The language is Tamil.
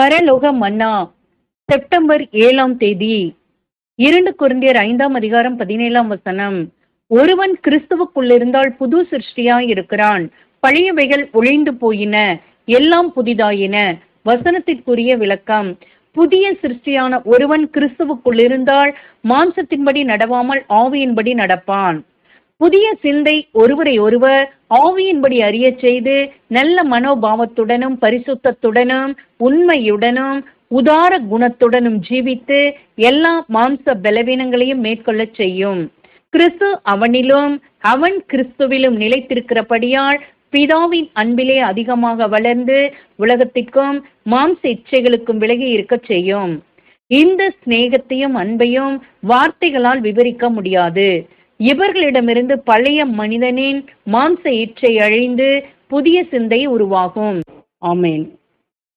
பரலோக மன்னா செப்டம்பர் ஏழாம் தேதி இரண்டு குருந்தியர் ஐந்தாம் அதிகாரம் பதினேழாம் வசனம். ஒருவன் கிறிஸ்துவுக்குள்ளிருந்தால் புது சிருஷ்டியாய் இருக்கிறான். பழையவைகள் ஒழிந்து போயின எல்லாம் புதிதாயின. வசனத்திற்குரிய விளக்கம். புதிய சிருஷ்டியான ஒருவன் கிறிஸ்துவுக்குள்ளிருந்தால் மாம்சத்தின்படி நடவாமல் ஆவியின்படி நடப்பான். புதிய சிந்தை ஒருவரை ஒருவர் ஆவியின்படி அறியச் செய்து நல்ல மனோபாவத்துடனும் பரிசுத்தத்துடனும் உண்மையுடனும் உதார குணத்துடனும் ஜீவித்து எல்லா மாம்ச பலவீனங்களையும் மேற்கொள்ளச் செய்யும். கிறிஸ்து அவனிலும் அவன் கிறிஸ்துவிலும் நிலைத்திருக்கிறபடியால் பிதாவின் அன்பிலே அதிகமாக வளர்ந்து உலகத்திற்கும் மாம்ச இச்சைகளுக்கும் விலகி இருக்கச் செய்யும். இந்த சிநேகத்தையும் அன்பையும் வார்த்தைகளால் விவரிக்க முடியாது. இவர்களிடமிருந்து பழைய மனிதனின் மாம்ச இச்சை அழிந்து புதிய சிந்தை உருவாகும். ஆமேன்.